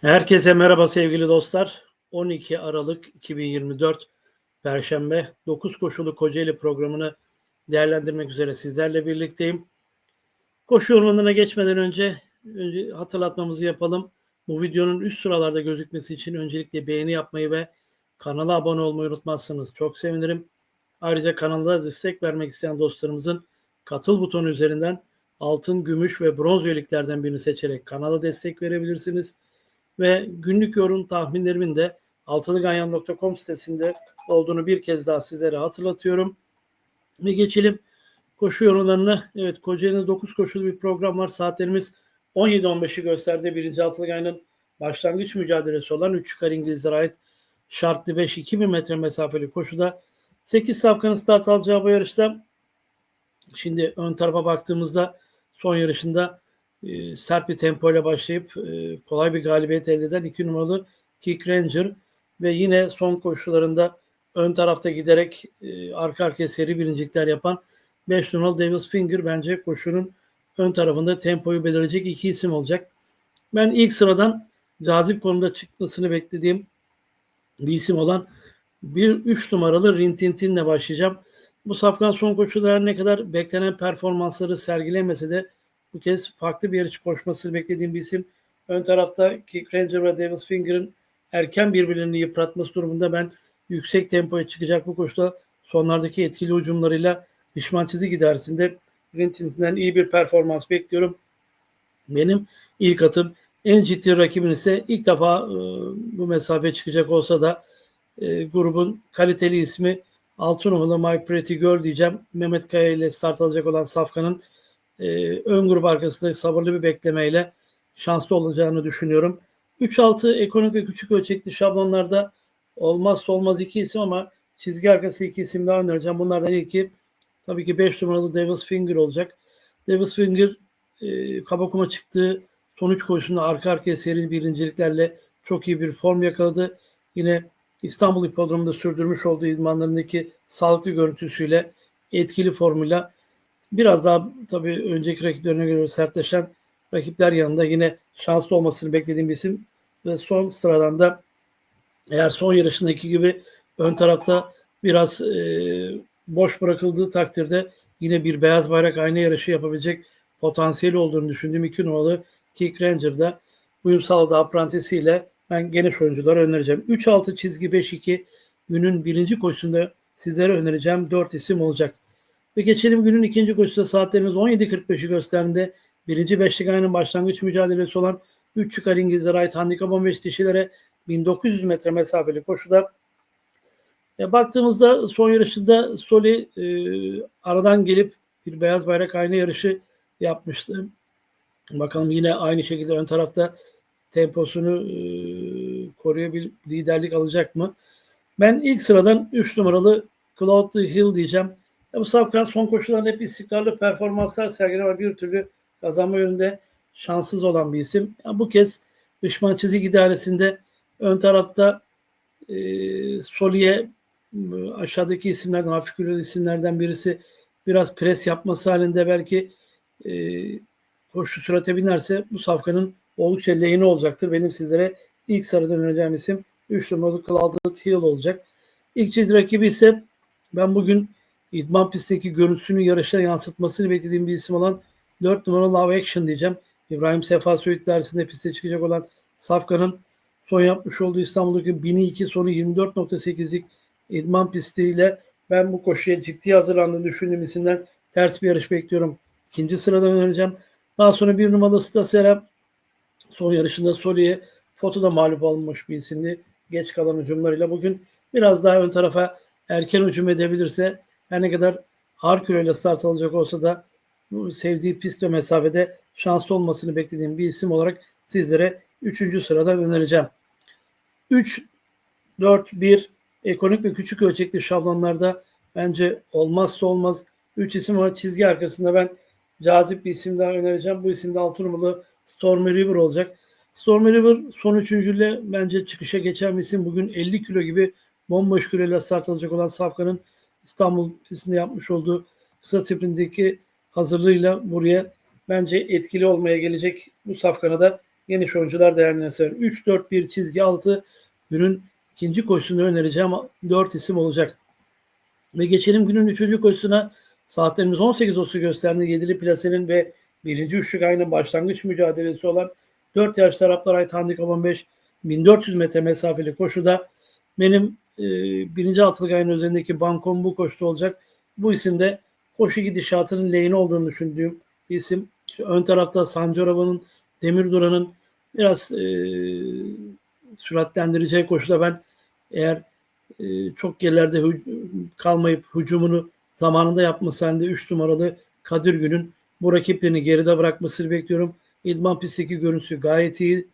Herkese merhaba sevgili dostlar. 12 Aralık 2024 Perşembe 9 koşulu Kocaeli programını değerlendirmek üzere sizlerle birlikteyim. Koşu yorumlarına geçmeden önce, önce hatırlatmamızı yapalım. Bu videonun üst sıralarda gözükmesi için öncelikle beğeni yapmayı ve kanala abone olmayı unutmazsanız çok sevinirim. Ayrıca kanalda destek vermek isteyen dostlarımızın katıl butonu üzerinden altın, gümüş ve bronz üyeliklerden birini seçerek kanala destek verebilirsiniz ve günlük yorum tahminlerimin de altılıganyan.com sitesinde olduğunu bir kez daha sizlere hatırlatıyorum. Ve geçelim koşu yorumlarına. Evet Kocaeli'de 9 koşulu bir program var. Saatlerimiz 17-15'i gösterdi. Birinci Altılıganyan'ın başlangıç mücadelesi olan 3 çıkar İngilizlere ait şartlı 5 2000 metre mesafeli koşuda 8 safkanın start alacağı bu yarışta şimdi ön tarafa baktığımızda son yarışında e, sert bir tempo ile başlayıp e, kolay bir galibiyet elde eden 2 numaralı Kick Ranger ve yine son koşularında ön tarafta giderek e, arka arkaya seri birincilikler yapan 5 numaralı Davis Finger bence koşunun ön tarafında tempoyu belirleyecek iki isim olacak. Ben ilk sıradan cazip konumda çıkmasını beklediğim bir isim olan bir 3 numaralı Rintintin'le başlayacağım. Bu safkan son koşular ne kadar beklenen performansları sergilemese de bu kez farklı bir yarış koşmasını beklediğim bir isim. Ön tarafta Kick Ranger ve Davis Finger'ın erken birbirlerini yıpratması durumunda ben yüksek tempoya çıkacak bu koşuda sonlardaki etkili ucumlarıyla pişman çizik idaresinde Rintintin'den iyi bir performans bekliyorum. Benim ilk atım en ciddi rakibin ise ilk defa e, bu mesafe çıkacak olsa da e, grubun kaliteli ismi 6 numaralı My Pretty Girl diyeceğim. Mehmet Kaya ile start alacak olan Safkan'ın e, ön grup arkasında sabırlı bir beklemeyle şanslı olacağını düşünüyorum. 3-6 ekonomik ve küçük ölçekli şablonlarda olmazsa olmaz iki isim ama çizgi arkası iki isim daha önereceğim. Bunlardan ilki tabii ki 5 numaralı Davis Finger olacak. Davis Finger e, Kabakuma çıktığı son 3 koşusunda arka arkaya seri birinciliklerle çok iyi bir form yakaladı. Yine İstanbul Hipodromu'nda sürdürmüş olduğu idmanlarındaki sağlıklı görüntüsüyle etkili formuyla Biraz daha tabii önceki rakiplerine göre sertleşen rakipler yanında yine şanslı olmasını beklediğim bir isim. Ve son sıradan da eğer son yarışındaki gibi ön tarafta biraz e, boş bırakıldığı takdirde yine bir beyaz bayrak ayna yarışı yapabilecek potansiyeli olduğunu düşündüğüm iki numaralı Kick Ranger'da uyum sağladığı aprantisiyle ben geniş oyuncular önereceğim. 3-6 çizgi 5-2 günün birinci koşusunda sizlere önereceğim 4 isim olacak. Ve geçelim günün ikinci koşusunda saatlerimiz 17.45'i gösterdiğinde birinci beşlik ayının başlangıç mücadelesi olan 3 çıkar İngilizlere ait handikap 15 dişilere 1900 metre mesafeli koşuda e, baktığımızda son yarışında Soli e, aradan gelip bir beyaz bayrak ayna yarışı yapmıştı. Bakalım yine aynı şekilde ön tarafta temposunu e, koruyabil liderlik alacak mı? Ben ilk sıradan 3 numaralı Cloud Hill diyeceğim. Ya bu Safkan son koşularda hep istikrarlı performanslar sergileme bir türlü kazanma yönünde şanssız olan bir isim. Ya bu kez düşman çizik idaresinde ön tarafta e, Soliye aşağıdaki isimlerden hafif kilolu isimlerden birisi biraz pres yapması halinde belki e, koşu sürate binerse bu safkanın oldukça lehine olacaktır. Benim sizlere ilk sarıdan önereceğim isim 3 numaralı Clouded Hill olacak. İlk ciddi rakibi ise ben bugün İdman pistteki görüntüsünü yarışa yansıtmasını beklediğim bir isim olan 4 numaralı Love Action diyeceğim. İbrahim Sefa Söğüt dersinde piste çıkacak olan Safkan'ın son yapmış olduğu İstanbul'daki 1002 sonu 24.8'lik idman pistiyle ben bu koşuya ciddi hazırlandığını düşündüğüm isimden ters bir yarış bekliyorum. İkinci sıradan önereceğim. Daha sonra bir numaralı Stasera son yarışında Soli'ye fotoda mağlup olmuş bir isimdi. Geç kalan hücumlarıyla bugün biraz daha ön tarafa erken hücum edebilirse her ne kadar ağır küreyle start alacak olsa da bu sevdiği pist ve mesafede şanslı olmasını beklediğim bir isim olarak sizlere 3. sırada önereceğim. 3, 4, 1 ekonomik ve küçük ölçekli şablonlarda bence olmazsa olmaz 3 isim var. Çizgi arkasında ben cazip bir isim daha önereceğim. Bu isim de 6 numaralı Stormy River olacak. Stormy River son üçüncüyle bence çıkışa geçen bir isim. Bugün 50 kilo gibi bomboş küreyle start alacak olan Safkan'ın İstanbul pistinde yapmış olduğu kısa sprintindeki hazırlığıyla buraya bence etkili olmaya gelecek bu safkana da geniş oyuncular değerlendirmesi. 3-4-1 çizgi 6 günün ikinci koşusunu önereceğim 4 isim olacak. Ve geçelim günün üçüncü koşusuna. Saatlerimiz 18.30 gösterdiği yedili plasenin ve birinci üçlük ayının başlangıç mücadelesi olan 4 yaş taraflara ait handikap 15 1400 metre mesafeli koşuda benim e, birinci altılık ayın üzerindeki bankom bu koşuda olacak. Bu isimde koşu gidişatının lehine olduğunu düşündüğüm isim. İşte ön tarafta Sancorova'nın, Demir Duran'ın biraz e, süratlendireceği koşuda ben eğer e, çok gerilerde hü- kalmayıp hücumunu zamanında yapması halinde 3 numaralı Kadir Gün'ün bu rakiplerini geride bırakmasını bekliyorum. İdman pistteki görüntüsü gayet iyi.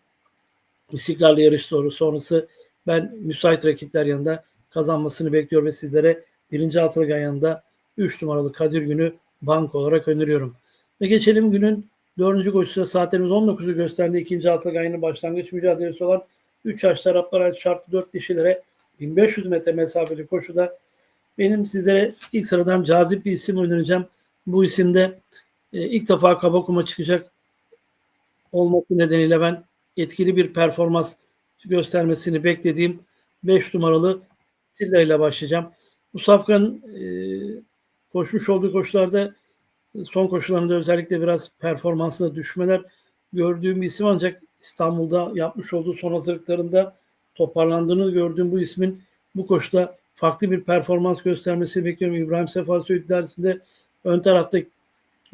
İstikrarlı yarış doğru sonrası ben müsait rakipler yanında kazanmasını bekliyor ve sizlere birinci altılık ayağında 3 numaralı Kadir Günü bank olarak öneriyorum. Ve geçelim günün dördüncü koşusuna saatlerimiz 19'u gösterdiği ikinci altılık ayının başlangıç mücadelesi olan 3 yaş taraflara ait şartlı 4 dişilere 1500 metre mesafeli koşuda benim sizlere ilk sıradan cazip bir isim önereceğim. Bu isimde e, ilk defa kaba kuma çıkacak olması nedeniyle ben etkili bir performans göstermesini beklediğim 5 numaralı Silla ile başlayacağım. Bu safkanın e, koşmuş olduğu koşularda son koşularında özellikle biraz performansında düşmeler gördüğüm bir isim ancak İstanbul'da yapmış olduğu son hazırlıklarında toparlandığını gördüğüm bu ismin bu koşuda farklı bir performans göstermesini bekliyorum. İbrahim Sefa Söğüt ön tarafta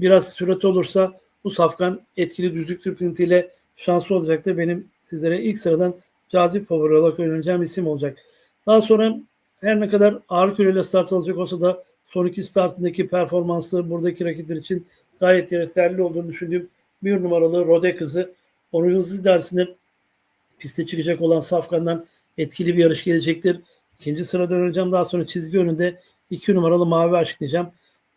biraz sürat olursa bu safkan etkili düzlük tüprintiyle şanslı olacak da benim sizlere ilk sıradan cazip favori olarak önereceğim isim olacak. Daha sonra her ne kadar ağır küreyle start alacak olsa da son iki startındaki performansı buradaki rakipler için gayet yeterli olduğunu düşündüğüm bir numaralı Rode kızı. Onun hızlı dersinde piste çıkacak olan Safkan'dan etkili bir yarış gelecektir. İkinci sırada öneceğim. Daha sonra çizgi önünde iki numaralı Mavi Aşk diyeceğim.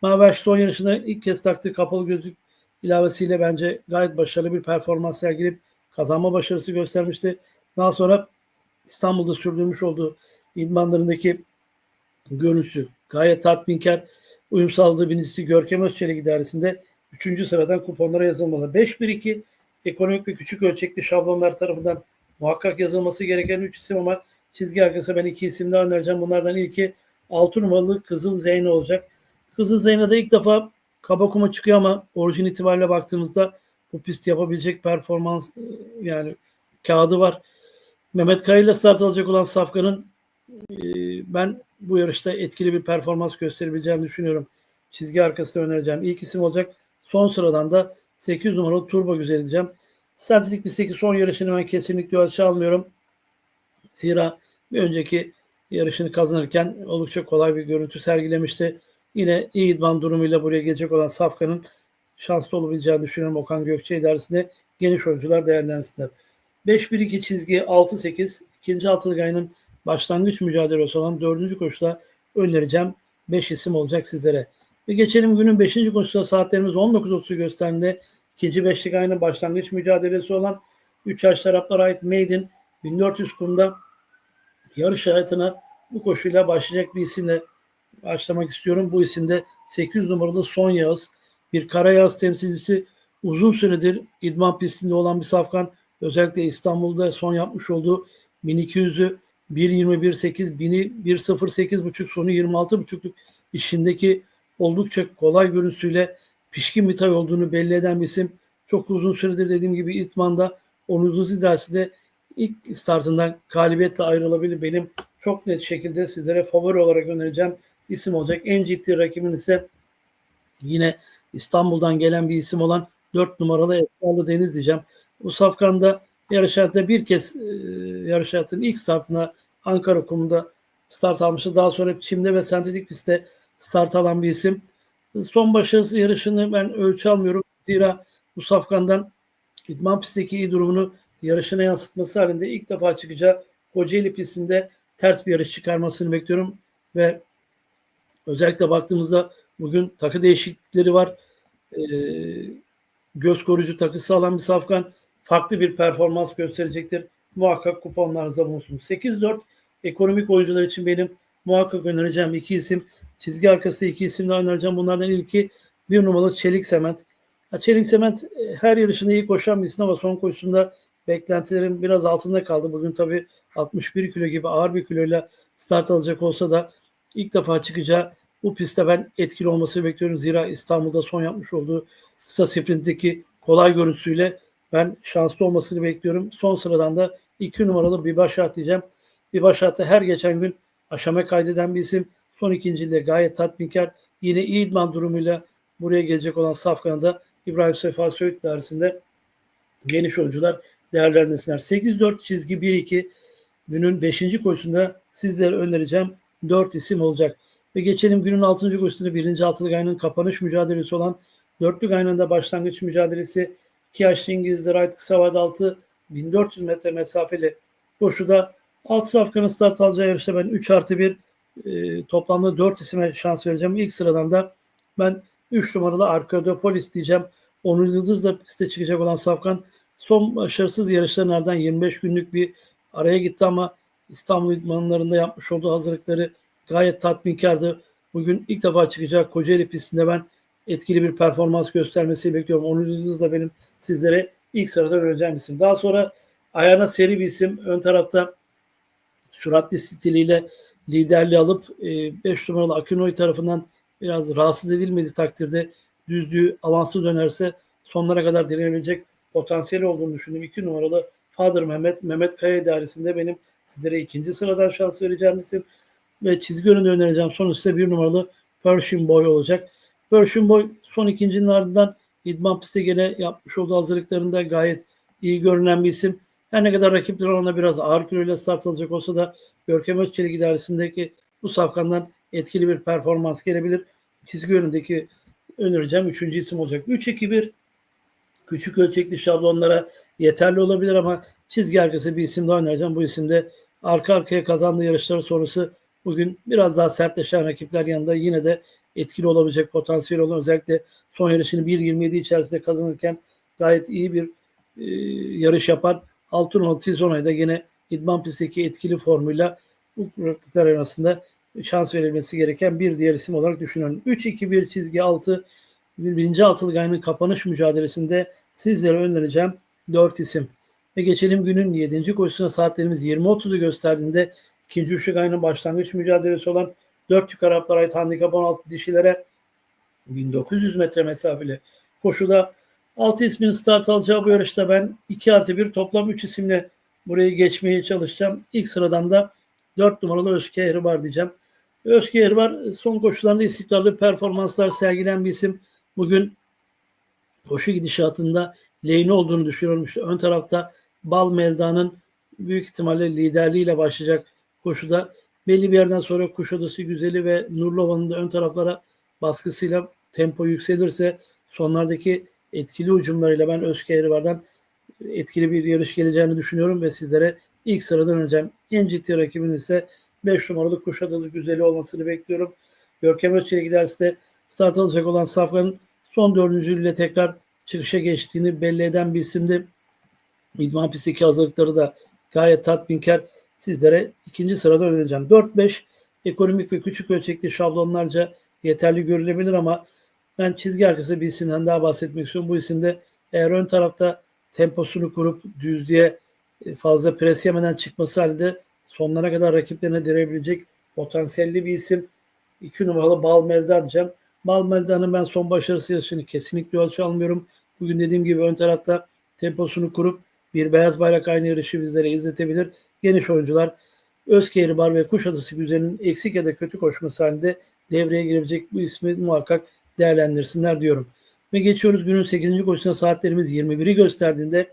Mavi Aşk son yarışında ilk kez taktığı kapalı gözlük ilavesiyle bence gayet başarılı bir performans sergileyip kazanma başarısı göstermişti. Daha sonra İstanbul'da sürdürmüş olduğu idmanlarındaki görüntüsü gayet tatminkar. Uyum sağladığı birincisi Görkem Özçelik idaresinde 3. sıradan kuponlara yazılmalı. 5-1-2 ekonomik ve küçük ölçekli şablonlar tarafından muhakkak yazılması gereken 3 isim ama çizgi arkası ben iki isim daha önereceğim. Bunlardan ilki 6 numaralı Kızıl Zeyno olacak. Kızıl Zeyno'da ilk defa kaba kuma çıkıyor ama orijin itibariyle baktığımızda bu pist yapabilecek performans yani kağıdı var. Mehmet Kaya ile start alacak olan Safkan'ın e, ben bu yarışta etkili bir performans gösterebileceğini düşünüyorum. Çizgi arkasında önereceğim. İlk isim olacak. Son sıradan da 8 numaralı Turbo Güzel diyeceğim. Sentetik pistteki son yarışını ben kesinlikle ölçü almıyorum. Zira bir önceki yarışını kazanırken oldukça kolay bir görüntü sergilemişti. Yine iyi idman durumuyla buraya gelecek olan Safkan'ın şanslı olabileceğini düşünüyorum Okan Gökçe idaresinde geniş oyuncular değerlensinler. 5-1-2 çizgi 6-8 ikinci altılık ayının başlangıç mücadelesi olan dördüncü koşuda önereceğim 5 isim olacak sizlere. Ve geçelim günün 5. koşusuna saatlerimiz 19.30 gösterdiğinde ikinci beşlik ayının başlangıç mücadelesi olan 3 yaş taraflara ait Maiden 1400 kumda yarış hayatına bu koşuyla başlayacak bir isimle başlamak istiyorum. Bu isimde 800 numaralı Son Yağız. Bir kara yağız temsilcisi uzun süredir idman pistinde olan bir safkan. Özellikle İstanbul'da son yapmış olduğu 1200'ü 1.21.8, 1000'i 1.08.5 sonu 26.5'luk işindeki oldukça kolay görüntüsüyle pişkin bir tay olduğunu belli eden bir isim. Çok uzun süredir dediğim gibi İtman'da Onur dersi de ilk startından galibiyetle ayrılabilir. Benim çok net şekilde sizlere favori olarak önereceğim isim olacak. En ciddi rakibin ise yine İstanbul'dan gelen bir isim olan 4 numaralı Esralı Deniz diyeceğim. Bu safkanda yarış hayatında bir kez e, yarış hayatının ilk startına Ankara kumunda start almıştı. Daha sonra çimde ve sentetik pistte start alan bir isim. Son başarısı yarışını ben ölçü almıyorum. Zira bu safkandan idman pistteki iyi durumunu yarışına yansıtması halinde ilk defa çıkacağı Kocaeli pistinde ters bir yarış çıkarmasını bekliyorum ve özellikle baktığımızda bugün takı değişiklikleri var. Ee, göz koruyucu takısı alan bir safkan farklı bir performans gösterecektir. Muhakkak kuponlarınızda bulunsun. 8-4 ekonomik oyuncular için benim muhakkak önereceğim iki isim. Çizgi arkası iki isim daha önereceğim. Bunlardan ilki bir numaralı Çelik Sement. Çelik Sement her yarışında iyi koşan bir isim ama son koşusunda beklentilerin biraz altında kaldı. Bugün tabii 61 kilo gibi ağır bir kiloyla start alacak olsa da ilk defa çıkacağı bu pistte ben etkili olmasını bekliyorum. Zira İstanbul'da son yapmış olduğu kısa sprintteki kolay görüntüsüyle ben şanslı olmasını bekliyorum. Son sıradan da 2 numaralı bir başat diyeceğim. Bir başatı her geçen gün aşama kaydeden bir isim. Son ikinciliğe gayet tatminkar. Yine iyi idman durumuyla buraya gelecek olan Safkan'da İbrahim Sefa Söğüt dairesinde geniş oyuncular değerlendirsinler. 8-4 çizgi 1-2 günün 5. koşusunda sizlere önereceğim 4 isim olacak. Ve geçelim günün 6. koşusunda 1. altılık ayının kapanış mücadelesi olan dörtlük aynında başlangıç mücadelesi 2 yaşlı İngilizler Vade 6 1400 metre mesafeli koşuda 6 safkanın start alacağı yarışta ben 3 artı 1 e, toplamda 4 isime şans vereceğim. İlk sıradan da ben 3 numaralı Arkadopolis diyeceğim. Onur Yıldız da piste çıkacak olan Safkan son başarısız yarışların ardından 25 günlük bir araya gitti ama İstanbul idmanlarında yapmış olduğu hazırlıkları gayet tatminkardı. Bugün ilk defa çıkacak Kocaeli pistinde ben etkili bir performans göstermesini bekliyorum. Onur Yıldız da benim sizlere ilk sırada önereceğim isim. Daha sonra ayağına seri bir isim. Ön tarafta süratli stiliyle liderliği alıp 5 e, numaralı Akinoy tarafından biraz rahatsız edilmediği takdirde düzlüğü avanslı dönerse sonlara kadar direnebilecek potansiyeli olduğunu düşündüm. 2 numaralı Father Mehmet, Mehmet Kaya idaresinde benim sizlere ikinci sıradan şans vereceğim isim ve çizgi önünde önereceğim son üstte bir numaralı Persian Boy olacak. Persian Boy son ikincinin ardından idman pistte gene yapmış olduğu hazırlıklarında gayet iyi görünen bir isim. Her ne kadar rakipler ona biraz ağır kiloyla start alacak olsa da Görkem Özçelik idaresindeki bu safkandan etkili bir performans gelebilir. Çizgi önündeki önereceğim üçüncü isim olacak. 3-2-1 küçük ölçekli şablonlara yeterli olabilir ama çizgi arkası bir isim daha önereceğim. Bu isimde arka arkaya kazandığı yarışları sonrası bugün biraz daha sertleşen rakipler yanında yine de etkili olabilecek potansiyel olan özellikle son yarışını 1.27 içerisinde kazanırken gayet iyi bir e, yarış yapan Altınoluk Tizona'yı da yine idman pistteki etkili formuyla rakipler arasında şans verilmesi gereken bir diğer isim olarak düşünüyorum. 3-2-1 çizgi 6 birinci altılık ayının kapanış mücadelesinde sizlere önereceğim 4 isim. Ve geçelim günün 7. koşusuna saatlerimiz 20.30'u gösterdiğinde ikinci üçlük ayının başlangıç mücadelesi olan 4 yük Araplara ait handikap 16 dişilere 1900 metre mesafeli koşuda 6 ismin start alacağı bu yarışta ben 2 artı 1 toplam 3 isimle burayı geçmeye çalışacağım. İlk sıradan da 4 numaralı Özke var diyeceğim. Özke var son koşularında istikrarlı performanslar sergilen bir isim. Bugün koşu gidişatında lehine olduğunu düşünüyorum. İşte ön tarafta Bal Melda'nın büyük ihtimalle liderliğiyle başlayacak koşuda belli bir yerden sonra Kuşadası Güzeli ve Nurlova'nın da ön taraflara baskısıyla tempo yükselirse sonlardaki etkili ucumlarıyla ben Özke Erivar'dan etkili bir yarış geleceğini düşünüyorum ve sizlere ilk sıradan öneceğim. En ciddi rakibin ise 5 numaralı Kuşadalı Güzeli olmasını bekliyorum. Görkem Özçelik giderse start alacak olan Safkan'ın son dördüncülüğüyle tekrar çıkışa geçtiğini belli eden bir isimdi. İdman pistteki hazırlıkları da gayet tatminkar. Sizlere ikinci sırada önereceğim. 4-5 ekonomik ve küçük ölçekli şablonlarca yeterli görülebilir ama ben çizgi arkası bir isimden daha bahsetmek istiyorum. Bu isimde eğer ön tarafta temposunu kurup düzlüğe e, fazla pres yemeden çıkması halde sonlara kadar rakiplerine direbilecek potansiyelli bir isim. 2 numaralı Bal Melda diyeceğim. Bal Melda'nın ben son başarısı yarışını kesinlikle ölçü almıyorum. Bugün dediğim gibi ön tarafta temposunu kurup bir beyaz bayrak aynı yarışı bizlere izletebilir. Geniş oyuncular Özkehirbar ve Kuşadası Güzel'in eksik ya da kötü koşması halinde devreye girebilecek bu ismi muhakkak değerlendirsinler diyorum. Ve geçiyoruz günün 8. koşusuna saatlerimiz 21'i gösterdiğinde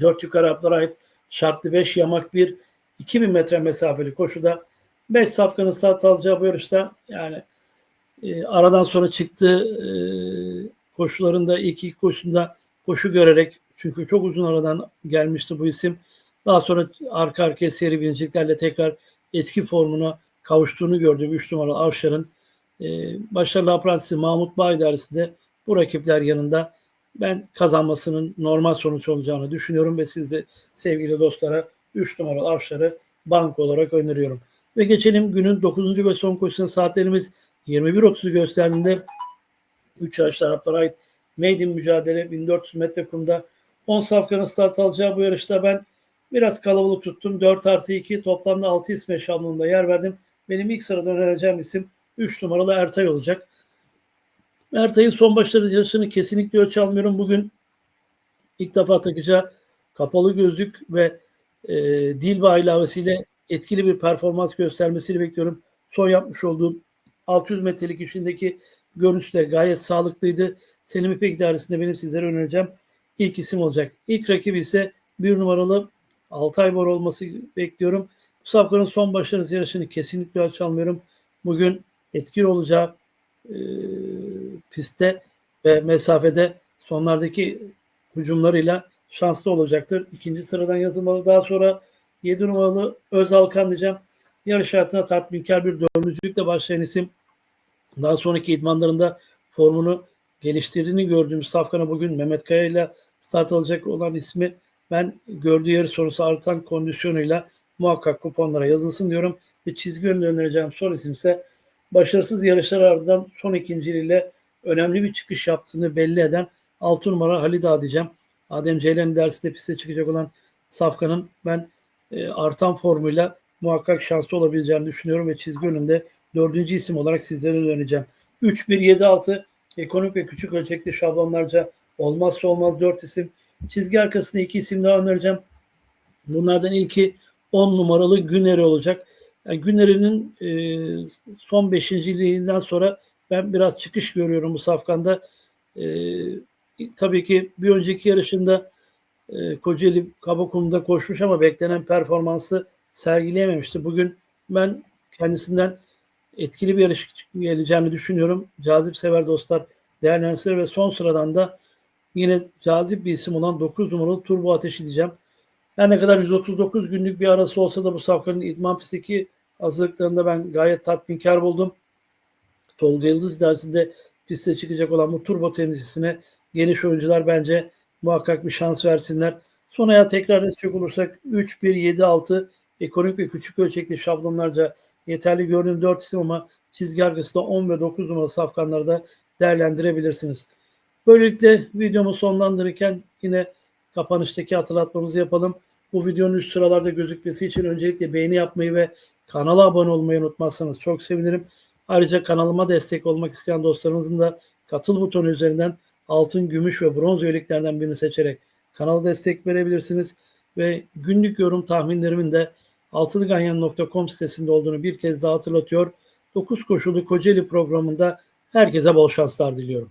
4 yukarı Araplara ait şartlı 5 yamak bir 2000 metre mesafeli koşuda 5 safkanın start alacağı bu yarışta yani e, aradan sonra çıktı e, koşularında ilk iki koşusunda koşu görerek çünkü çok uzun aradan gelmişti bu isim. Daha sonra arka arkaya seri birinciliklerle tekrar eski formuna kavuştuğunu gördüm 3 numaralı Avşar'ın. E, başarılı aprantisi Mahmut Bağ idaresinde bu rakipler yanında ben kazanmasının normal sonuç olacağını düşünüyorum ve siz de sevgili dostlara 3 numaralı Avşar'ı bank olarak öneriyorum. Ve geçelim günün 9. ve son koşusuna saatlerimiz 21.30'u gösterdiğinde 3 yaş taraflara ait Maiden mücadele 1400 metre kumda 10 safkanın start alacağı bu yarışta ben biraz kalabalık tuttum. 4 artı 2 toplamda 6 isme şablonunda yer verdim. Benim ilk sırada önereceğim isim 3 numaralı Ertay olacak. Ertay'ın son başları yarışını kesinlikle ölçü almıyorum. Bugün ilk defa takacağı kapalı gözlük ve e, Dilba ilavesiyle etkili bir performans göstermesini bekliyorum. Son yapmış olduğum 600 metrelik işindeki görüntüsü gayet sağlıklıydı. Selim İpek idaresinde benim sizlere önereceğim ilk isim olacak. İlk rakibi ise bir numaralı Altay Bor olması bekliyorum. Bu safkanın son başarısı yarışını kesinlikle ölçü almıyorum. Bugün etkili olacağı e, pistte ve mesafede sonlardaki hücumlarıyla şanslı olacaktır. İkinci sıradan yazılmalı. Daha sonra 7 numaralı Özalkan diyeceğim. Yarış hayatına tatminkar bir dördüncülükle başlayan isim. Daha sonraki idmanlarında formunu geliştirdiğini gördüğümüz Safkan'a bugün Mehmet Kaya ile start alacak olan ismi ben gördüğü yarış sonrası artan kondisyonuyla muhakkak kuponlara yazılsın diyorum. Ve çizgi önüne önereceğim son isim ise başarısız yarışlar ardından son ikinciliğiyle önemli bir çıkış yaptığını belli eden 6 numara Halid Ağa diyeceğim. Adem Ceylan dersinde piste çıkacak olan Safkan'ın ben e, artan formuyla muhakkak şanslı olabileceğini düşünüyorum ve çizgi önünde dördüncü isim olarak sizlere önereceğim. 3-1-7-6 ekonomik ve küçük ölçekli şablonlarca olmazsa olmaz 4 isim. Çizgi arkasında 2 isim daha önereceğim. Bunlardan ilki 10 numaralı Güneri olacak. Yani Güneri'nin e, son beşinciliğinden sonra ben biraz çıkış görüyorum bu safkanda. E, tabii ki bir önceki yarışında e, Kocaeli Kabakum'da koşmuş ama beklenen performansı sergileyememişti. Bugün ben kendisinden etkili bir yarış geleceğini düşünüyorum. Cazip sever dostlar değerlendirir ve son sıradan da yine cazip bir isim olan 9 numaralı Turbo Ateş diyeceğim. Her ne kadar 139 günlük bir arası olsa da bu safkanın idman pistteki hazırlıklarında ben gayet tatminkar buldum. Tolga Yıldız dersinde piste çıkacak olan bu turbo temsilcisine geniş oyuncular bence muhakkak bir şans versinler. Son ayağa tekrar edecek olursak 3-1-7-6 ekonomik ve küçük ölçekli şablonlarca yeterli gördüğüm 4 isim ama çizgi arkasında 10 ve 9 numaralı safkanları da değerlendirebilirsiniz. Böylelikle videomu sonlandırırken yine kapanıştaki hatırlatmamızı yapalım. Bu videonun üst sıralarda gözükmesi için öncelikle beğeni yapmayı ve kanala abone olmayı unutmazsanız çok sevinirim. Ayrıca kanalıma destek olmak isteyen dostlarımızın da katıl butonu üzerinden altın, gümüş ve bronz üyeliklerden birini seçerek kanala destek verebilirsiniz. Ve günlük yorum tahminlerimin de altılıganyan.com sitesinde olduğunu bir kez daha hatırlatıyor. 9 koşulu Kocaeli programında herkese bol şanslar diliyorum.